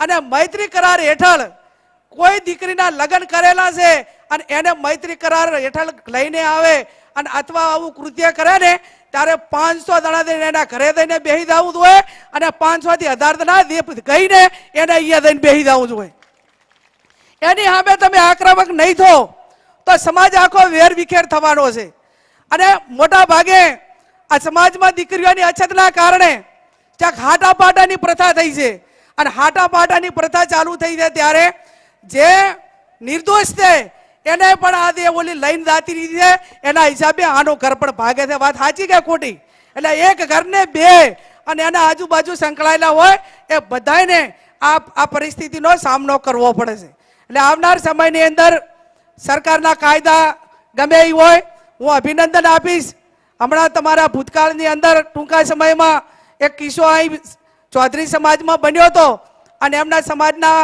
અને મૈત્રી કરાર હેઠળ કોઈ દીકરીના લગ્ન કરેલા છે અને એને મૈત્રી કરાર હેઠળ લઈને આવે અને અથવા આવું કૃત્ય કરે ને, ત્યારે પાંચસો દણા દઈને એના ઘરે દઈને બેસી જવું જોઈએ અને પાંચસો થી હજાર દણા ગઈને એને અહીંયા દઈને બેસી જવું જોઈએ એની સામે તમે આક્રમક નહીં થો, તો સમાજ આખો વેર વિખેર થવાનો છે. અને મોટા ભાગે આ સમાજમાં દીકરીઓની અછતના કારણે ક્યાંક હાટાપાટાની પ્રથા થઈ છે. અને હાટાપાટાની પ્રથા ચાલુ થઈ છે ત્યારે જે નિર્દોષ છે, એને પણ આ દે ઓલી લઈને દાતી દીધી છે. એના હિસાબે આનો ઘર પણ ભાગે છે. વાત સાચી કે ખોટી? એટલે એક ઘરને બે અને એના આજુબાજુ સંકળાયેલા હોય, એ બધાને આ આ પરિસ્થિતિનો સામનો કરવો પડે છે. એટલે આવનાર સમયની અંદર સરકારના કાયદા ગમે એ હોય, હું અભિનંદન આપીશ. હમણાં તમારા ભૂતકાળની અંદર ટૂંકા સમયમાં એક કિસ્સો અહીં ચૌધરી સમાજમાં બન્યો હતો અને એમના સમાજના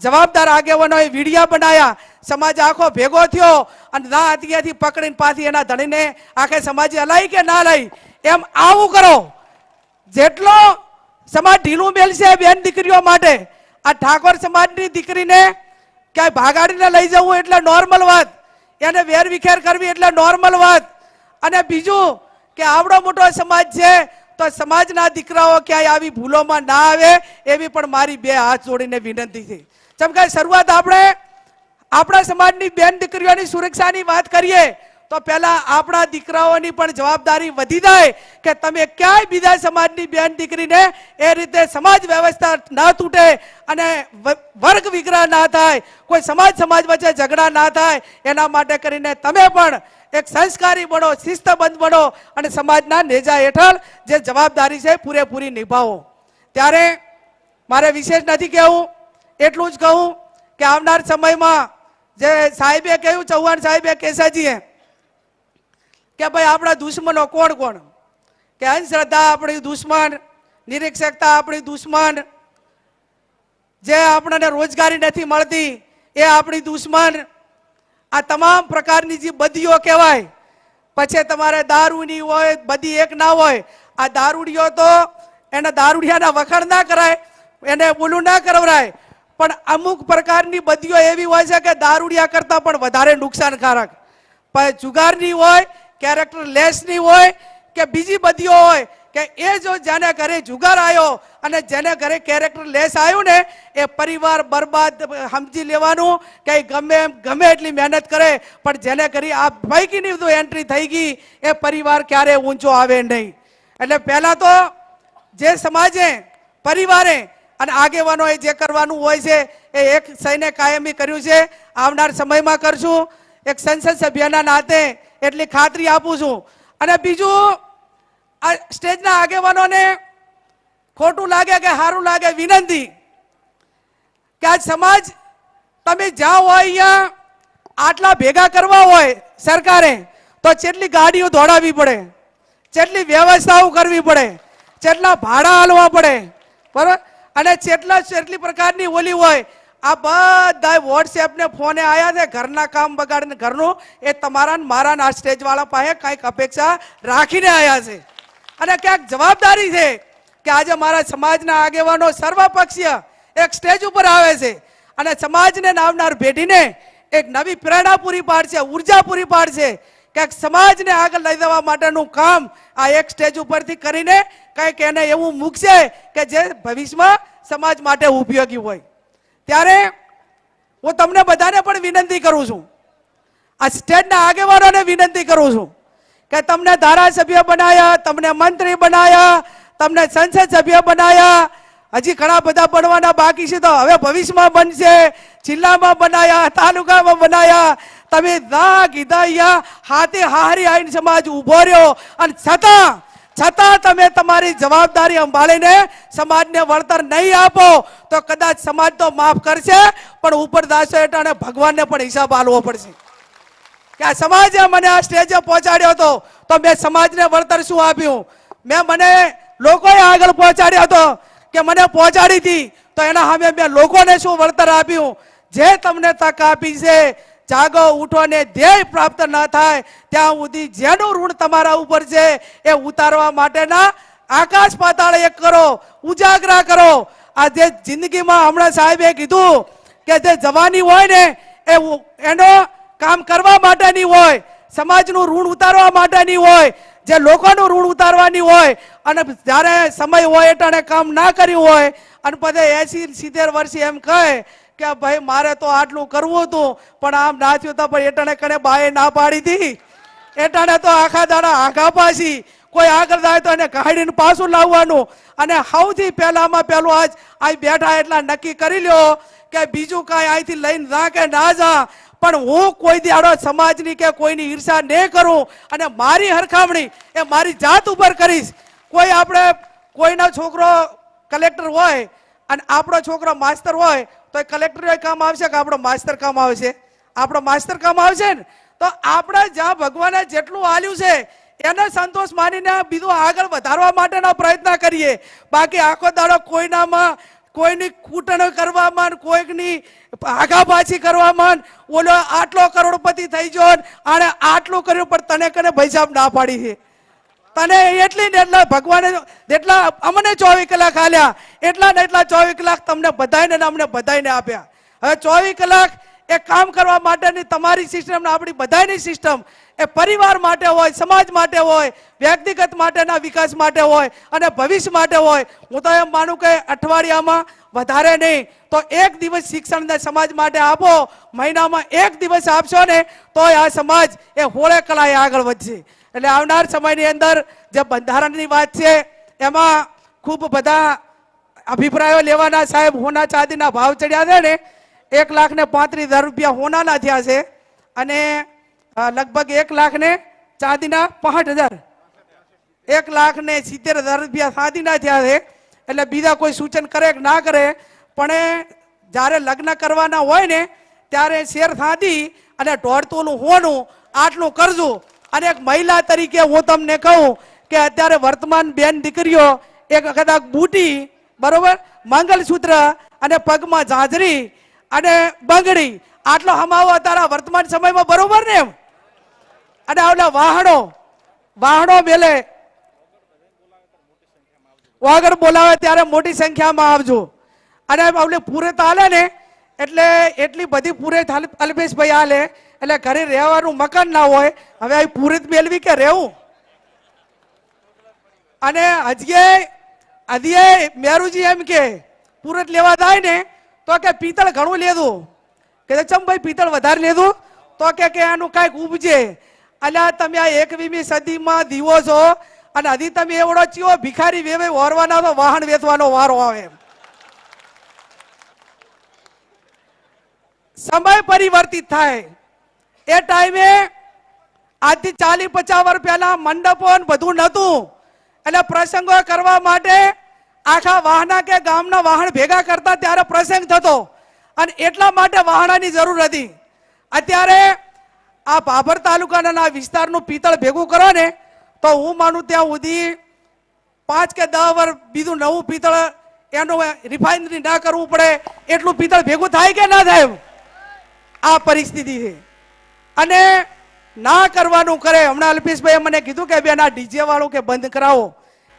જવાબદાર આગેવાનોએ વિડીયા બનાવ્યા સમાજ આખો ભેગો થયો અને ના અત્યારથી પકડીને પાછી એના ધણીને આખે સમાજે હલાઈ કે ના લઈ એમ આવું કરો. જેટલો સમાજ ઢીલું મેલશે બેન દીકરીઓ માટે, આ ઠાકોર સમાજની દીકરીને ક્યાંય ભાગાડીને લઈ જવું એટલે નોર્મલ વાત. એને વેર વિખેર કરવી એટલે નોર્મલ વાત. અને બીજું કે આવડો મોટો સમાજ છે તો સમાજના દીકરાઓ ક્યાંય આવી ભૂલોમાં ના આવે એવી પણ મારી બે હાથ જોડીને વિનંતી છે. જેમ કે શરૂઆત આપણે આપણા સમાજની બેન દીકરીઓની સુરક્ષાની વાત કરીએ તો પહેલા આપણા દીકરાઓની પણ જવાબદારી વધી જાય કે તમે ક્યાંય બીજા સમાજની બેન દીકરીને એ રીતે સમાજ વ્યવસ્થા ન તૂટે અને વર્ગ વિગ્રહ ના થાય, કોઈ સમાજ સમાજ વચ્ચે ઝઘડા ના થાય, એના માટે કરીને તમે પણ એક સંસ્કારી બનો, શિસ્તબંધ બનો અને સમાજના નેજા હેઠળ જે જવાબદારી છે પૂરેપૂરી નિભાવો. ત્યારે મારે વિશેષ નથી કહેવું, એટલું જ કહું કે આવનાર સમયમાં જે સાહેબે કહ્યું, ચૌહાણ સાહેબે, કેસાજીએ કે ભાઈ આપણા દુશ્મનો કોણ કોણ? કે અંધશ્રદ્ધા આપણી દુશ્મન, નિરીક્ષકતા આપણી દુશ્મન. જે આપણને રોજગારી નથી મળતી, એ આપણી દુશ્મન. આ તમામ પ્રકારની જે બદીઓ કહેવાય, પછી તમારે દારૂની હોય બધી એક ના હોય, આ દારૂડિયો તો એને દારૂડિયાના વખાણ ના કરાય, એને બોલું ના કરવરાય. પણ અમુક પ્રકારની બદીઓ એવી હોય છે કે દારૂડિયા કરતાં પણ વધારે નુકસાનકારક. પણ જુગારની હોય કેરેક્ટર લેસની હોય કે બીજી બધીઓ હોય, કે એ જો જેને ઘરે જુગાર આવ્યો અને જેને ઘરે કેરેક્ટર લેસ આવ્યું ને, એ પરિવાર બરબાદ સમજી લેવાનું કે ગમે ગમે એટલી મહેનત કરે, પણ જેને કરી આ પૈકીની બધું એન્ટ્રી થઈ ગઈ, એ પરિવાર ક્યારે ઊંચો આવે નહીં. એટલે પહેલાં તો જે સમાજે, પરિવારે અને આગેવાનોએ જે કરવાનું હોય છે, એ એક સૈન્ય કાયમી કર્યું છે. આવનાર સમયમાં કરશું. એક સંસદ સભ્યના નાતે એટલી ખાતરી આપું છું. અને બીજું, આ સ્ટેજના આગેવાનોને ખોટું લાગે કે સારું લાગે વિનંતી કે આજ સમાજ તમે જાઓ હોય અહીંયા આટલા ભેગા કરવા હોય સરકારે, તો કેટલી ગાડીઓ દોડાવવી પડે કેટલી વ્યવસ્થાઓ કરવી પડે કેટલા ભાડા હાલવા પડે, બરાબર? અને કેટલા કેટલી પ્રકારની ઓલી હોય આ બધા વોટ્સએપ ને ફોને આયા છે, ઘરના કામ બગાડીને ઘરનું. એ તમારા મારા ને આ સ્ટેજ વાળા પાસે કંઈક અપેક્ષા રાખીને આયા છે. અને ક્યાંક જવાબદારી છે કે આજે મારા સમાજના આગેવાનો સર્વપક્ષીય એક સ્ટેજ ઉપર આવે છે. અને સમાજને નામનાર પેઢીને એક નવી પ્રેરણા પૂરી પાડશે ઊર્જા પૂરી પાડશે ક્યાંક સમાજને આગળ લઈ જવા માટેનું કામ આ એક સ્ટેજ ઉપરથી કરીને કંઈક એને એવું મૂકશે કે જે ભવિષ્યમાં સમાજ માટે ઉપયોગી હોય. ત્યારે હું તમને બધાને પણ વિનંતી કરું છું. આ સ્ટેટના આગેવાનોને વિનંતી કરું છું કે તમને ધારાસભ્ય બનાયા, તમને મંત્રી બનાયા, તમને સંસદ સભ્ય બનાયા. હજી ઘણા બધા બનવાના બાકી છે તો હવે ભવિષ્યમાં બનશે. જિલ્લામાં બનાયા, તાલુકામાં બનાયા. તમે દા કીધા હાથે હારી આઈન સમાજ ઊભો રહ્યો અને છતાં છતાં તમે તમારી જવાબદારી સંભાળીને સમાજને વળતર નહીં આપો, તો કદાચ સમાજ તો માફ કરશે, પણ ઉપર દાસો હેઠળ ભગવાનને પણ હિસાબ આલવો પડશે. કે આ સમાજે મને આ સ્ટેજે પહોંચાડ્યો હતો, તો મેં સમાજને વળતર શું આપ્યું? મેં મને લોકોએ આગળ પહોંચાડ્યો હતો કે મને પહોંચાડી હતી, તો એના સામે મેં લોકોને શું વળતર આપ્યું? જે તમને તક આપી છે જાગો, ઉઠો ને ધ્યેય પ્રાપ્ત ન થાય, ત્યાં સુધી જેનું ઋણ તમારા ઉપર છે, એ ઉતારવા માટેના આકાશ પાતાળ એક કરો, ઉજાગરા કરો. આ જે જિંદગીમાં હમણાં સાહેબે કીધું કે જે જવાની હોય ને, એ એનો કામ કરવા માટેની હોય, સમાજનું ઋણ ઉતારવા માટેની હોય, જે લોકોનું ઋણ ઉતારવાની હોય, અને જ્યારે સમય હોય એટલે કામ ના કર્યું હોય, અને પછી એસી સિત્તેર વર્ષે એમ કહે કે ભાઈ મારે તો આટલું કરવું હતું, પણ આમ નાચ્યું હતા પણ એટાણે કણે બાએ ના પાડી હતી એટાણે તો આખા દાડા આઘા પાછી, કોઈ આગળ જાય તો એને કાઢીને પાછું લાવવાનું. અને સૌથી પહેલામાં પહેલું આજ આ બેઠા એટલા નક્કી કરી લ્યો કે બીજું કાંઈ અહીંથી લઈને જા કે ના જા, પણ હું કોઈ દાડો સમાજની કે કોઈની ઈર્ષા નહીં કરું અને મારી હરખામણી એ મારી જાત ઉપર કરીશ. કોઈ આપણે, કોઈનો છોકરો કલેક્ટર હોય અને આપણો છોકરો માસ્તર હોય તો કલેક્ટર કામ આવશે કે આપણો માસ્તર કામ આવશે? આપણો માસ્તર કામ આવશે ને? તો આપણે જ્યાં ભગવાને જેટલું આલ્યું છે, એને સંતોષ માનીને બીજું આગળ વધારવા માટેનો પ્રયત્ન કરીએ. બાકી આખો દાડો કોઈનામાં, કોઈની કૂટણ કરવામાં કોઈકની આઘાપાછી કરવામાં ઓલો આટલો કરોડપતિ થઈ ગયો અને આટલું કર્યું પણ તને કને પૈસા ના પાડી છે? તને એટલી ને એટલા ભગવાને જેટલા અમને ચોવીસ કલાક આલ્યા, એટલા ને એટલા ચોવીસ કલાક તમને બધાને અમને બધાને આપ્યા. હવે ચોવીસ કલાક એ કામ કરવા માટેની તમારી સિસ્ટમ આપણી બધાની સિસ્ટમ એ પરિવાર માટે હોય, સમાજ માટે હોય, વ્યક્તિગત માટેના વિકાસ માટે હોય અને ભવિષ્ય માટે હોય. હું તો એમ માનું કે અઠવાડિયામાં વધારે નહીં, તો એક દિવસ શિક્ષણને સમાજ માટે આપો, મહિનામાં એક દિવસ આપશો ને, તોય આ સમાજ એ હોળે કલાએ આગળ વધશે. એટલે આવનાર સમયની અંદર જે બંધારણની વાત છે, એમાં ખૂબ બધા અભિપ્રાયો લેવાના સાહેબ, હોના ચાંદીના ભાવ ચડ્યા છે ને, એક લાખ ને પાંત્રીસ હજાર રૂપિયા હોનાના થયા છે અને લગભગ એક લાખ ને ચાંદીના પાંઠ હજાર. એક લાખ ને સિત્તેર હજાર રૂપિયા ચાંદીના થયા છે, એટલે બીજા કોઈ સૂચન કરે કે ના કરે, પણ જ્યારે લગ્ન કરવાના હોય ને, ત્યારે શેર સાધી અને દોડતોનું હોનું આટલું કરજો. અને એક મહિલા તરીકે હું તમને કહું કે અત્યારે વર્તમાન બેન દીકરીઓ એક કદાચ બુટી, બરોબર, મંગલસૂત્ર અને પગમાં જાજરી અને બંગડી. આટલો હમાવો તારા વર્તમાન સમયમાં બરોબર ને એમ? અને આવલા વાહણો વાહણો મેલે. વાગર બોલાવે ત્યારે મોટી સંખ્યામાં આવજો. અને આવલે પૂરે તો હાલે ને? એટલે એટલી બધી પૂરે અલ્પેશભાઈ હાલે. એટલે ઘરે રહેવાનું મકાન ના હોય, હવે આ પૂરિત મેળવી કે રહેવું? અને હજીએ હજીએ મેરુજી એમ કે, પૂરત લેવા જાય ને, તો કે પિત્તળ ઘણું લેધું. કે ચમ ભાઈ પિત્તળ વધારે લેધું? તો કે કે, આનું કાંઈક ઉપજે. અલ્યા, તમે આ એકવીમી સદીમાં દીવો છો, અને હજી તમે એવડો ચિયો ભિખારી વેવે ઓરવાના તો વાહન વેચવાનો વારો આવે સમય પરિવર્તિત થાય. એ ટાઈમે આજથી ચાલીસ પચાસ વર્ષ પહેલા મંડપો બધું નહોતું. એટલે પ્રસંગો કરવા માટે આખા વાહના કે ગામના વાહન ભેગા કરતા ત્યારે પ્રસંગ થતો. અને એટલા માટે વાહણાની જરૂર હતી. અત્યારે આ ભાભર તાલુકાના વિસ્તારનું પિત્તળ ભેગું કરો ને, તો હું માનું ત્યાં સુધી પાંચ કે દસ વર્ષ બીજું નવું પિત્તળ એનું રિફાઇનરી ના કરવું પડે. એટલું પિત્તળ ભેગું થાય કે ના થાય? આ પરિસ્થિતિ છે. અને ના કરવાનું કરે. હમણાં અલ્પેશભાઈએ મને કીધું કે બેન આ ડીજે વાળું કે બંધ કરાવો.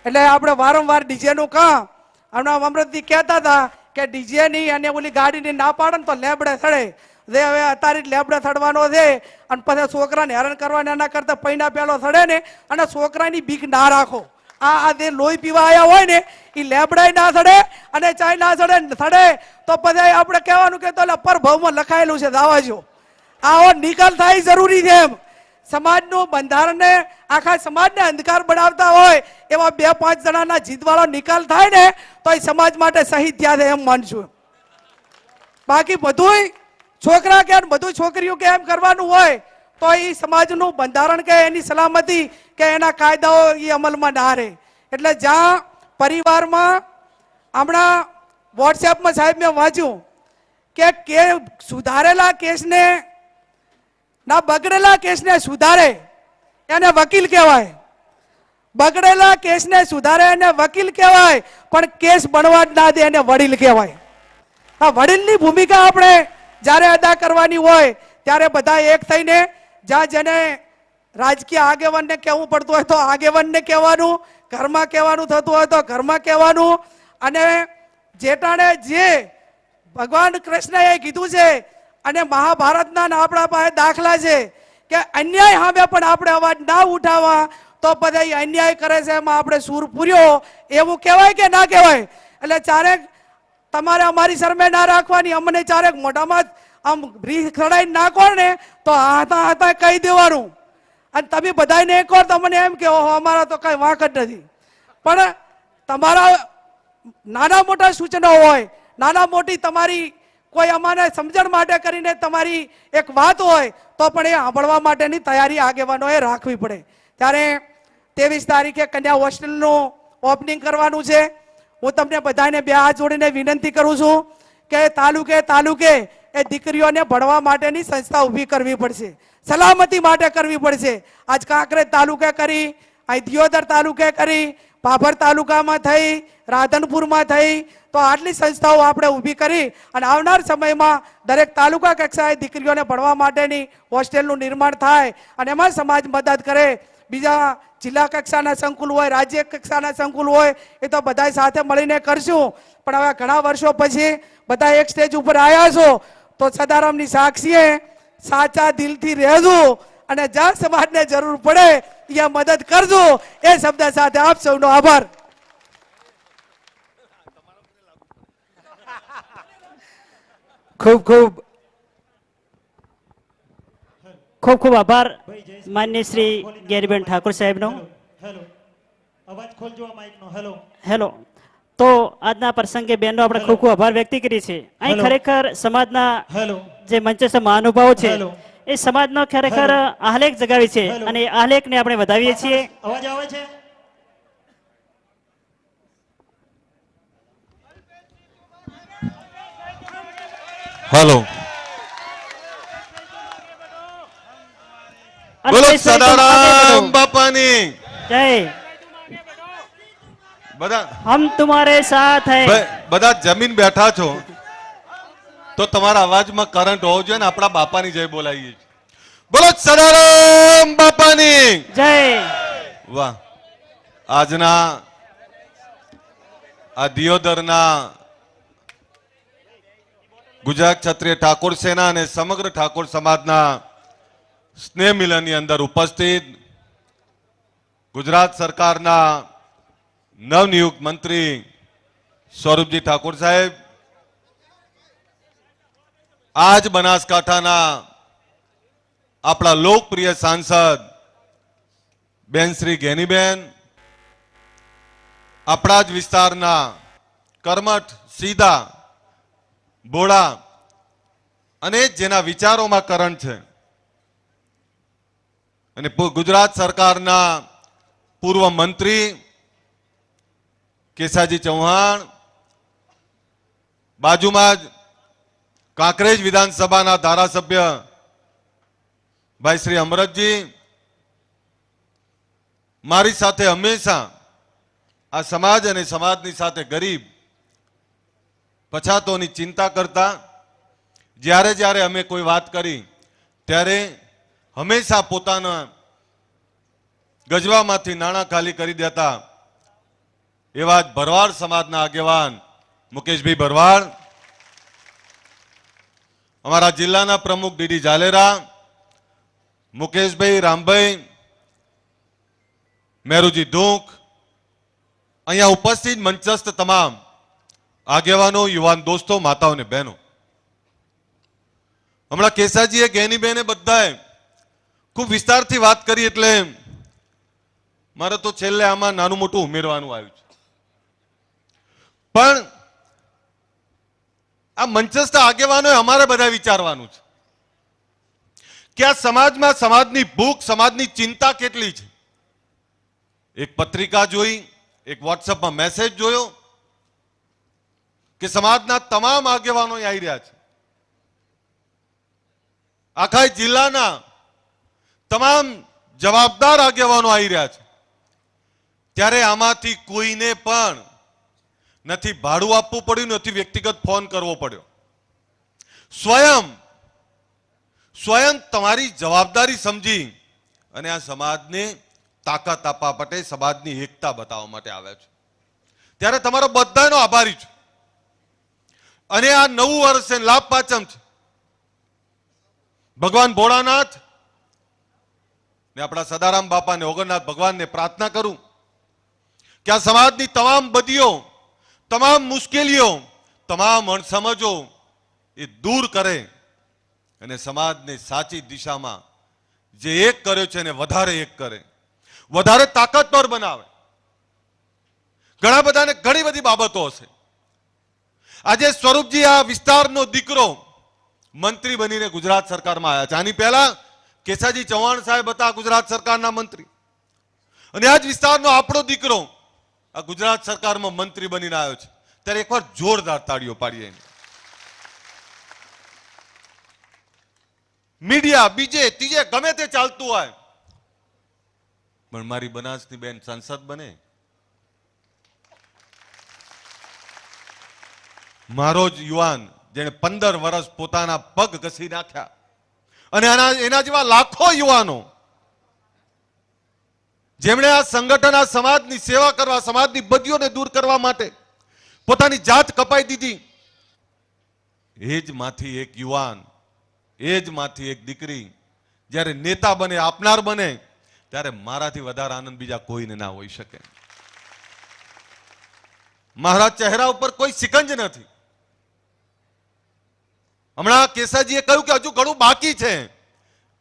એટલે આપણે વારંવાર ડીજેનું કાં? હમણાં અમૃતજી કહેતા હતા કે ડીજેની અને ઓલી ગાડીની ના પાડે તો લેબડે થડે જે હવે અત્યારે લેબડે થડવાનો છે અને પછી છોકરાને હેરાન કરવાના એના કરતા પૈના પેલો થડે ને અને છોકરાની બીક ના રાખો. આ આ જે લોહી પીવા આવ્યા હોય ને એ લેબડાય ના થડે અને ચાય ના સડે થડે તો પછી આપણે કહેવાનું કે, તો પરભવમાં લખાયેલું છે દાવાજો આવો નિકાલ થાય જરૂરી છે એમ. સમાજનું બંધારણને આખા સમાજને અંધકાર બનાવતા હોય એવા બે પાંચ જણાના જીતવાળો નિકાલ થાય ને તો એ સમાજ માટે શહીદ થયા છે એમ માનશું બાકી બધુંય છોકરા કે બધું છોકરીઓ કે એમ કરવાનું હોય તો એ સમાજનું બંધારણ કે એની સલામતી કે એના કાયદાઓ એ અમલમાં ના રહે. એટલે જ્યાં પરિવારમાં હમણાં વોટ્સએપમાં સાહેબ મેં વાંચ્યું કે સુધારેલા કેસને ના, બગડેલા કેસને સુધારે એને વકીલ કહેવાય. બગડેલા કેસને સુધારે એને વકીલ કહેવાય, પણ કેસ બનવા જ ના દે એને વડીલ કહેવાય. આ વડીલની ભૂમિકા આપણે જ્યારે અદા કરવાની હોય, ત્યારે બધા એક થઈને જ્યાં જેને રાજકીય આગેવાનને કહેવું પડતું હોય તો આગેવાનને કહેવાનું, ઘરમાં કહેવાનું થતું હોય તો ઘરમાં કહેવાનું. અને જેટાણે જે ભગવાન કૃષ્ણએ કીધું છે અને મહાભારતના આપણા પાસે દાખલા છે કે અન્યાય સામે પણ આપણે અવાજ ના ઉઠાવવા તો બધા અન્યાય કરે છે એમાં આપણે સૂર પૂર્યો. એવું કહેવાય કે ના કહેવાય? એટલે ચારેક તમારે અમારી શરમે ના રાખવાની, અમને ચારેક મોઢામાં આમ રીખ ખડાઈ નાખો ને, તો હાથા હાથા કહી દેવાનું. અને તમે બધાને એક વાર તમને એમ કે ઓહો, અમારા તો કઈ વાંક જ નથી. પણ તમારા નાના મોટા સૂચનો હોય, નાના મોટી તમારી કોઈ અમારે સમજણ માટે કરીને તમારી એક વાત હોય, તો પણ એ સાંભળવા માટેની તૈયારી આગેવાનોએ રાખવી પડે. ત્યારે ત્રેવીસ તારીખે કન્યા હોસ્ટેલનું ઓપનિંગ કરવાનું છે. હું તમને બધાને બે હાથ જોડીને વિનંતી કરું છું કે તાલુકે તાલુકે એ દીકરીઓને ભણવા માટેની સંસ્થા ઊભી કરવી પડશે. સલામતી માટે કરવી પડશે. આજ કાંકરેજ તાલુકે કરી અહીં દિયોદર તાલુકે કરી, ભાભર તાલુકામાં થઈ રાધનપુરમાં થઈ, તો આટલી સંસ્થાઓ આપણે ઊભી કરી અને આવનાર સમયમાં દરેક તાલુકા કક્ષાએ દીકરીઓને ભણવા માટેની હોસ્ટેલનું નિર્માણ થાય અને એમાં સમાજ મદદ કરે. બીજા જિલ્લા કક્ષાના સંકુલ હોય, રાજ્ય કક્ષાના સંકુલ હોય, એ તો બધા સાથે મળીને કરશું. પણ હવે ઘણા વર્ષો પછી બધા એક સ્ટેજ ઉપર આવ્યા છો, તો સદારામની સાક્ષીએ સાચા દિલથી રહેજો અને જ્યાં સમાજને જરૂર પડે, ત્યાં મદદ કરજો. એ શબ્દ સાથે આપ સૌનો આભાર. ખૂબ ખૂબ ખૂબ ખૂબ આભાર માન્ય શ્રી ગેરીબેન ઠાકોર સાહેબનો. હેલો. અવાજ ખોલજો માઇકનો. હેલો. હેલો. તો આજના પ્રસંગે બેનનો આપણે ખૂબ ખૂબ આભાર વ્યક્ત કરીએ છીએ. અહીં ખરેખર સમાજના જે મંચસ્થ મહાનુભાવો છે એ સમાજનો ખરેખર આહલેખ જગાવી છે અને એ આહલેખને આપણે વધાવીએ છીએ. અવાજ આવે છે? હલો. બોલો સદારામ બાપાની. જય. બધા હમ તુમારે સાથ હૈ. બધા જમીન બેઠા છો. તો તમારા અવાજમાં કરંટ હોવો જોઈએ ને આપણા બાપાની જય બોલાવીએ. બોલો સદારામ બાપાની. જય. વાહ. આજના આ દિયોદરના ગુજરાત ક્ષત્રિય ઠાકોર સેના અને સમગ્ર ઠાકોર સમાજના સ્નેહ મિલનની અંદર ઉપસ્થિત ગુજરાત સરકારના નવનિયુક્ત મંત્રી સ્વરૂપજી ઠાકોર સાહેબ, આજ બનાસકાંઠાના આપણા લોકપ્રિય સાંસદ બેન શ્રી ગેનીબેન, આપણા જ વિસ્તારના કર્મઠ સીધા બોડા અને જેના વિચારોમાં કરંટ છે. અને ગુજરાત સરકારના પૂર્વ મંત્રી કેસાજી ચૌહાણ, બાજુમાં જ કાંકરેજ વિધાનસભાના ધારાસભ્ય ભાઈ શ્રી અમરતજી, મારી સાથે હંમેશા આ સમાજ અને સમાજની સાથે ગરીબ પછાતોની ચિંતા કરતા જ્યારે જ્યારે અમે કોઈ વાત કરી, ત્યારે હંમેશા પોતાના ગજવામાંથી નાણાં ખાલી કરી દેતા એવા જ ભરવાડ સમાજના આગેવાન મુકેશભાઈ ભરવાડ, અમારા જિલ્લાના પ્રમુખ ડીડી ઝાલેરા, મુકેશભાઈ રામભાઈ, મેરુજી ધૂંક અહીંયા ઉપસ્થિત મંચસ્થ તમામ આગેવાનો, યુવાન દોસ્તો, માતાઓ અને બહેનો. હમણાં કેસાજીએ, ગેનીબેને બધાએ ખૂબ વિસ્તારથી વાત કરી એટલે મારે તો છેલ્લે આમાં નાનું મોટું ઉમેરવાનું આવ્યું છે. પણ આ મંચસ્થ આગેવાનોએ અમારે બધા વિચારવાનું છે કે આ સમાજમાં સમાજની ભૂખ, સમાજની ચિંતા કેટલી છે? એક પત્રિકા જોઈ, એક વોટ્સઅપમાં મેસેજ જોયો કે સમાજના તમામ આગેવાનો આવી રહ્યા છે. આખા જિલ્લાના તમામ જવાબદાર આગેવાનો આવી રહ્યા છે. ત્યારે આમાંથી કોઈને પણ નથી ભાડું આપવું પડ્યું, નથી વ્યક્તિગત ફોન કરવો પડ્યો. સ્વયં સ્વયં તમારી જવાબદારી સમજી અને આ સમાજને તાકાત આપવા માટે, સમાજની એકતા બતાવવા માટે આવ્યા છે. ત્યારે તમારો બધાનો આભારી છું. અને આ નવું વર્ષ છે લાભ પાંચમ છે. ભગવાન ભોળાનાથ ને આપણા સદારામ બાપા ને ઓગણનાથ ભગવાનને પ્રાર્થના કરું કે આ સમાજની તમામ બદીઓ, તમામ મુશ્કેલીઓ, તમામ અણસમજો એ દૂર કરે અને સમાજને સાચી દિશામાં જે એક કર્યો છે એને વધારે એક કરે, વધારે તાકાતવર બનાવે. ઘણા બધાને ઘણી બધી બાબતો હશે. આજે સ્વરૂપજી, આ વિસ્તારનો દીકરો મંત્રી બનીને ગુજરાત સરકારમાં આવ્યા છે. આની પહેલા કેસાજી ચૌહાણ સાહેબ હતા ગુજરાત સરકારના મંત્રી. અને આ જ વિસ્તારનો આપણો દીકરો આ ગુજરાત સરકારમાં મંત્રી બનીને આવ્યો છે. ત્યારે એકવાર જોરદાર તાળીઓ પાડીએ મીડિયા, બીજે, ત્રીજે, ગમે તે ચાલતું હોય. પણ મારી બનાસની બેન સંસદ બને. મારો જ યુવાન જેણે પંદર વર્ષ પોતાના પગ ઘસી નાખ્યા. અને આના એના જેવા લાખો યુવાનો જેમણે આ સંગઠન, આ સમાજની સેવા કરવા, સમાજની બદીઓને દૂર કરવા માટે પોતાની જાત કપાઈ દીધી. એ જ માંથી એક યુવાન, એ જ માંથી એક દીકરી જ્યારે નેતા બને, આપનાર બને, ત્યારે મારાથી વધારે આનંદ બીજા કોઈને ના હોઈ શકે. મારા ચહેરા ઉપર કોઈ સિકંજ નથી. હમણાં કેસાજીએ કહ્યું કે હજુ ઘણું બાકી છે.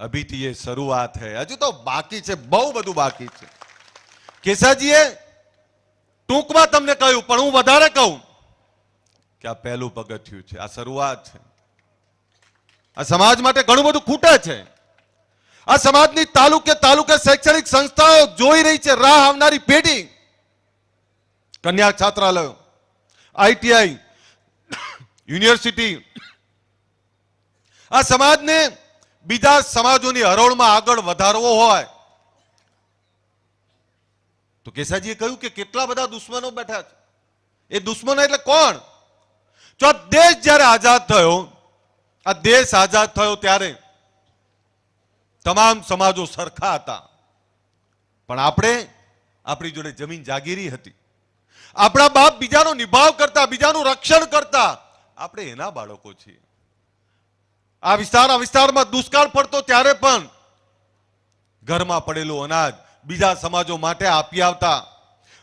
અભિથી એ શરૂઆત હે. હજુ તો બાકી છે, બહુ બધું બાકી છે. કેસાજીએ ટૂંકમાં તમને કહ્યું, પણ હું વધારે કહું કે આ પહેલું પગથિયું છે, આ શરૂઆત છે. આ સમાજ માટે ઘણું બધું ખૂટે છે. આ સમાજની તાલુકે તાલુકે શૈક્ષણિક સંસ્થાઓ જોઈ રહી છે, રાહ આવનારી પેઢી. કન્યા છાત્રાલયો, આઈટીઆઈ, યુનિવર્સિટી આ સમાજને બીજા સમાજોની હરોળમાં આગળ વધારવો હોય. તો કેસાજીએ કહ્યું કે કેટલા બધા દુશ્મનો બેઠા છે? એ દુશ્મનો એટલે કોણ? જો દેશ જ્યારે આઝાદ થયો, આ દેશ આઝાદ થયો ત્યારે તમામ સમાજો સરખા હતા. પણ આપણે આપણી જોડે જમીન જાગીરી હતી. આપણા બાપ બીજાનો નિભાવ કરતા, બીજાનું રક્ષણ કરતા આપણે એના બાળકો છીએ. આ વિસ્તાર આ વિસ્તારમાં દુષ્કાળ પડતો ત્યારે પણ ઘરમાં પડેલું અનાજ બીજા સમાજો માટે આપી આવતા.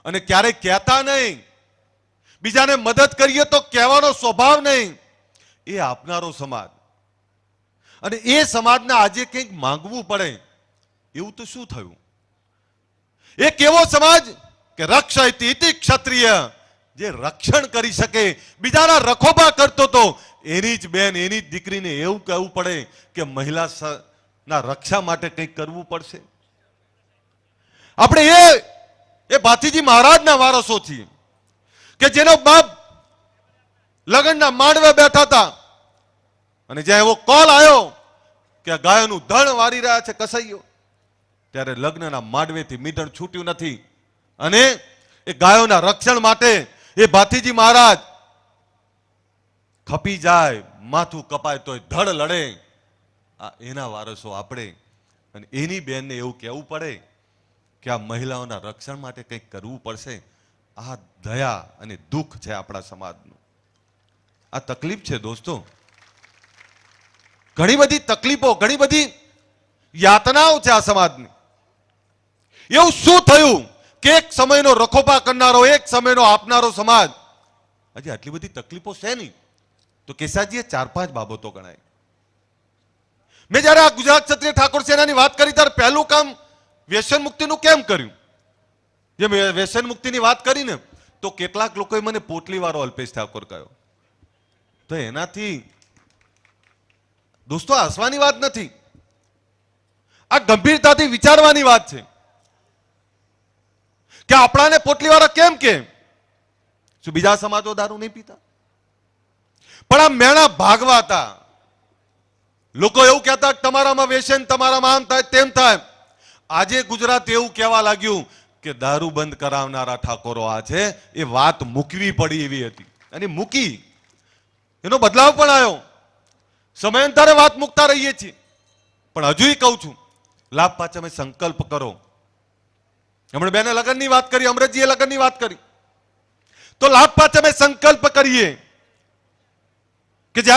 અને ક્યારેય કહેતા નહીં. બીજાને મદદ કરીએ તો કહેવાનો સ્વભાવ નહીં. એ આપનારો સમાજ. અને એ સમાજને આજે કંઈક માંગવું પડે. એવું તો શું થયું? એક એવો સમાજ કે રક્ષ ક્ષત્રિય, જે રક્ષણ કરી શકે, બીજાના રખોબા કરતો તો એની જ બેન, એની જ દીકરીને એવું કહેવું પડે કે મહિલા ના રક્ષા માટે કંઈક કરવું પડશે. આપણે એ એ ભાતીજી મહારાજના વારસો છીએ કે જેનો બાપ લગ્નના માંડવે બેઠા હતા અને જ્યાં એવો કોલ આવ્યો કે ગાયોનું ધણ વારી રહ્યા છે કસાઈઓ ત્યારે લગ્નના માંડવેથી મીંડણ છૂટ્યું નથી. અને એ ગાયોના રક્ષણ માટે એ ભાતીજી મહારાજ ખપી જાય, માથું કપાય તોય ધડ લડે. આ એના વારસો આપણે. અને એની બેનને એવું કહેવું પડે કે આ મહિલાઓના રક્ષણ માટે કંઈક કરવું પડશે. આ દયા અને દુઃખ છે આપણા સમાજનું. આ તકલીફ છે દોસ્તો. ઘણી બધી તકલીફો, ઘણી બધી યાતનાઓ છે આ સમાજની. એવું શું થયું કે એક સમયનો રખોપા કરનારો, એક સમયનો આપનારો સમાજ? હજી આટલી બધી તકલીફો છે નહીં. તો કેસાજીએ ચાર પાંચ બાબતો ગણાય મેં જ્યારે આ ગુજરાત ક્ષત્રિય ઠાકોર સેનાની વાત કરી ત્યારે પહેલું કામ વ્યસન મુક્તિનું કેમ કર્યું? જે વ્યસન મુક્તિની વાત કરી ને તો કેટલાક લોકોએ મને પોટલી વાળો અલ્પેશ ઠાકોર કહ્યો. તો એનાથી દોસ્તો હસવાની વાત નથી. આ ગંભીરતાથી વિચારવાની વાત છે. કે આપણાને પોટલીવાળા કેમ કે? શું બીજા સમાજો દારૂ નહીં પીતા? પણ આ મેણા ભાગવા હતા. લોકો એવું કહેતા, તમારામાં વ્યસન તમારામાં આમ થાય, તેમ થાય. આજે ગુજરાત એવું કહેવા લાગ્યું કે દારૂ બંધ કરાવનારા ઠાકોરો આ છે એ વાત મૂકવી પડી એવી હતી. અને મૂકી. એનો બદલાવ પણ આવ્યો. સમયાંતરે વાત મૂકતા રહીએ છીએ. પણ હજુય કહું છું, લાભ પાછળ સંકલ્પ કરો. હમણાં બેને લગ્નની વાત કરી, અમરજીએ લગ્નની વાત કરી. તો લાભ પાછળ સંકલ્પ કરીએ. que ya